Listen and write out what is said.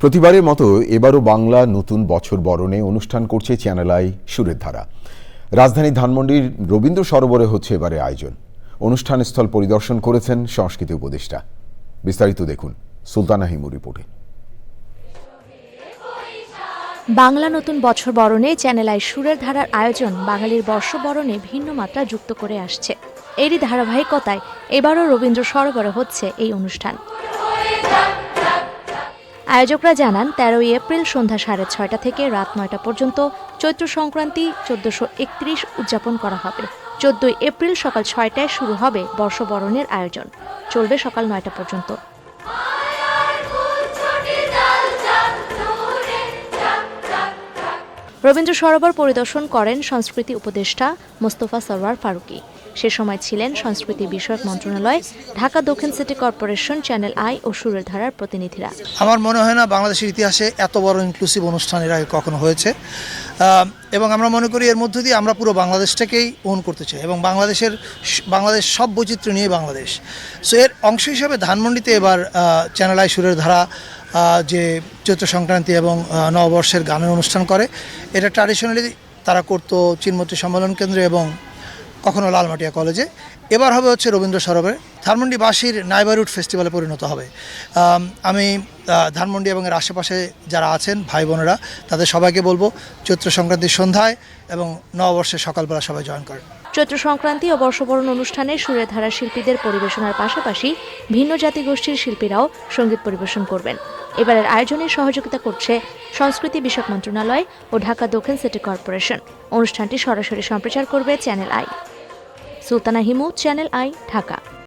প্রতিবারের মতো এবারও বাংলা নতুন বছর বরণে অনুষ্ঠান করছে চ্যানেল আই সুরের ধারা। রাজধানী ধানমন্ডির রবীন্দ্র সরোবরে হচ্ছে এবারে আয়োজন। অনুষ্ঠান স্থল পরিদর্শন করেছেন সংস্কৃতি উপদেষ্টা। বিস্তারিত দেখুন সুলতানা হিমু রিপোর্টে। বাংলা নতুন বছর বরণে চ্যানেল সুরের ধারার আয়োজন বাঙালির বর্ষবরণে ভিন্ন মাত্রা যুক্ত করে আসছে। এরই ধারাবাহিকতায় এবারও রবীন্দ্র সরোবরে হচ্ছে এই অনুষ্ঠান। আয়োজকরা জানান, তেরোই এপ্রিল সন্ধ্যা সাড়ে ছয়টা থেকে রাত নয়টা পর্যন্ত চৈত্র সংক্রান্তি চোদ্দশো একত্রিশ উদযাপন করা হবে। চোদ্দই এপ্রিল সকাল ছয়টায় শুরু হবে বর্ষবরণের আয়োজন। চলবে সকাল নয়টা পর্যন্ত। রবীন্দ্র সরোবর পরিদর্শন করেন সংস্কৃতি উপদেষ্টা মোস্তফা সরওয়ার ফারুকী। সে সময় ছিলেন সংস্কৃতি বিষয়ক মন্ত্রণালয়, ঢাকা দক্ষিণ সিটি কর্পোরেশন, চ্যানেল আই ও সুরের ধারার প্রতিনিধিরা। আমার মনে হয় না বাংলাদেশের ইতিহাসে এত বড় ইনক্লুসিভ অনুষ্ঠান এর আগে কখনো হয়েছে। এবং আমরা মনে করি এর মধ্য দিয়ে আমরা পুরো বাংলাদেশটাকেই ওন করতে চাই এবং বাংলাদেশের বাংলাদেশ সব বৈচিত্র্য নিয়ে বাংলাদেশ। সো এর অংশ হিসাবে ধানমন্ডিতে এবার চ্যানেল আই সুরের ধারা যে চৈত্র সংক্রান্তি এবং নববর্ষের গানের অনুষ্ঠান করে, এটা ট্র্যাডিশনালি তারা করতো চিনমতি সম্মেলন কেন্দ্রে এবং কখনো লালমাটিয়া কলেজে। এবার হবে হচ্ছে রবীন্দ্র সরোবরে। ধানমন্ডি ধানমন্ডিবাসীর নাইবারহুড ফেস্টিভ্যালে পরিণত হবে। আমি ধানমন্ডি এবং এর আশেপাশে যারা আছেন, ভাই বোনেরা, তাদের সবাইকে বলব চৈত্র সংক্রান্তির সন্ধ্যায় এবং নববর্ষের সকালবেলা সবাই জয়েন করেন। চৈত্র সংক্রান্তি ও বর্ষবরণ অনুষ্ঠানে সুরের ধারা শিল্পীদের পরিবেশনার পাশাপাশি ভিন্ন জাতিগোষ্ঠীর শিল্পীরাও সংগীত পরিবেশন করবেন। এবারের আয়োজনে সহযোগিতা করছে সংস্কৃতি বিষয়ক মন্ত্রণালয় ও ঢাকা দক্ষিণ সিটি কর্পোরেশন। অনুষ্ঠানটি সরাসরি সম্প্রচার করবে Channel I. Sultana Himu, Channel I, Dhaka.